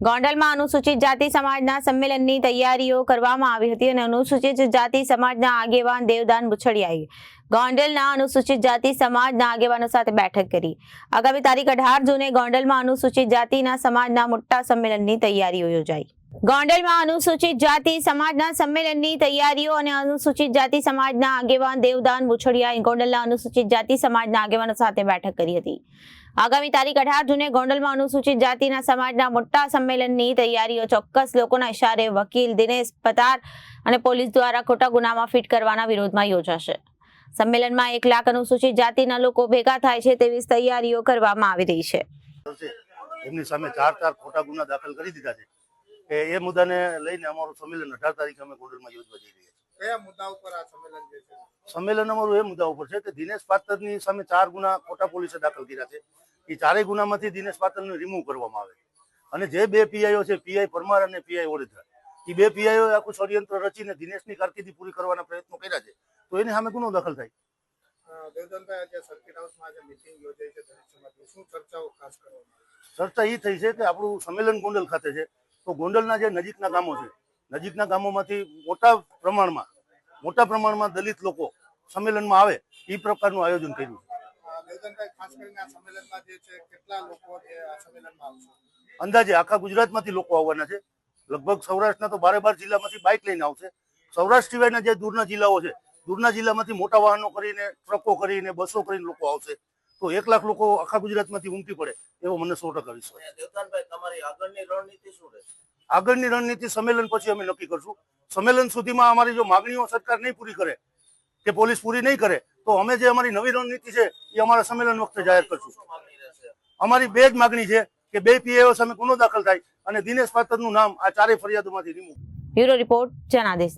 ગોંડલમાં અનુસૂચિત જાતિ સમાજના સંમેલનની તૈયારીઓ કરવામાં આવી હતી અને અનુસૂચિત જાતિ સમાજના આગેવાન દેવદાન બુછડિયાએ ગોંડલના અનુસૂચિત જાતિ સમાજના આગેવાનો સાથે બેઠક કરી. આગામી તારીખ અઢાર જૂને ગોંડલમાં અનુસૂચિત જાતિના સમાજના મોટા સંમેલનની તૈયારીઓ યોજાઈ. ગોંડલમાં અનુસૂચિત જાતિ સમાજના સંમેલનની તૈયારીઓ અને અનુસૂચિત જાતિ સમાજના આગેવાન દેવદાન બુછડિયાએ ગોંડલના અનુસૂચિત જાતિ સમાજના આગેવાનો સાથે બેઠક કરી હતી. આગામી તારીખ અઢાર જૂને ગોંડલમાં અનુસૂચિત જાતિના સમાજના મોટા સંમેલનની તૈયારીઓ ચોક્કસ લોકોના ઇશારે વકીલ દિનેશ પતાર અને પોલીસ દ્વારા ખોટા ગુનામાં ફિટ કરવાના વિરોધમાં યોજાશે. સંમેલનમાં એક લાખ અનુસૂચિત જાતિના લોકો ભેગા થાય છે તેવી તૈયારીઓ કરવામાં આવી રહી છે. એમની સામે ચાર ચાર ખોટા ગુના દાખલ કરી દીધા છે. એ મુદ્દાને લઈને અમારું સંમેલન અઢાર તારીખે અમે ગોંડલમાં યોજવા જઈ રહ્યા છીએ. કયા મુદ્દા ઉપર આ સંમેલન જે છે? સંમેલન અમારું એ મુદ્દા ઉપર છે કે દિનેશ પાતરની સામે ચાર ગુના કોટા પોલીસે દાખલ કર્યા છે. એ ચારેય ગુનામાંથી દિનેશ પાતરને રિમૂવ કરવામાં આવે. અને જે બે પીઆઈઓ છે પીઆઈ પરમાર અને પીઆઈ ઓડેદરા એ બે પીઆઈઓ આખું ષડયંત્ર રચીને દિનેશની કારકિર્દી પૂરી કરવાના પ્રયત્નો કર્યા છે. તો એની સામે ગુનો દાખલ થાય. ચર્ચા એ થઈ છે કે આપણું સંમેલન ગોંડલ ખાતે છે. તો ગોંડલના જે નજીકના ગામો છે નજીકના ગામોમાંથી મોટા પ્રમાણમાં મોટા પ્રમાણમાં દલિત લોકો સંમેલનમાં આવે એ પ્રકારનું આયોજન કર્યું અંદાજે આખા ગુજરાતમાંથી લોકો આવવાના છે. લગભગ સૌરાષ્ટ્રના તો બારે બાર જિલ્લામાંથી બાઇક લઈને આવશે. સૌરાષ્ટ્ર સિવાયના જે દૂરના જિલ્લાઓ છે દૂરના જિલ્લામાંથી મોટા વાહનો કરીને ટ્રકો કરીને બસો કરીને લોકો આવશે. તો એક લાખ લોકો આખા ગુજરાતમાંથી ઉમટી પડે એવો મને સો ટકા વિશ્વાસ. તમારી આગળની રણનીતિ શું રહેશે? આગળની રણનીતિ સંમેલન પછી અમે નક્કી કરશું. સંમેલન સુધીમાં અમારી જો માગણીઓ સરકાર નહીં પૂરી કરે કે પોલીસ પૂરી નહીં કરે તો અમે જે અમારી નવી રણનીતિ છે એ અમારા સંમેલન વખતે જાહેર કરશું. અમારી બે જ માગણી છે કે બે પીએઓ સામે ગુનો દાખલ થાય અને દિનેશ પાત્રનું નામ આ ચારેય ફરિયાદોમાંથી રિમૂવ બ્યુરો રિપોર્ટ જનાદેશ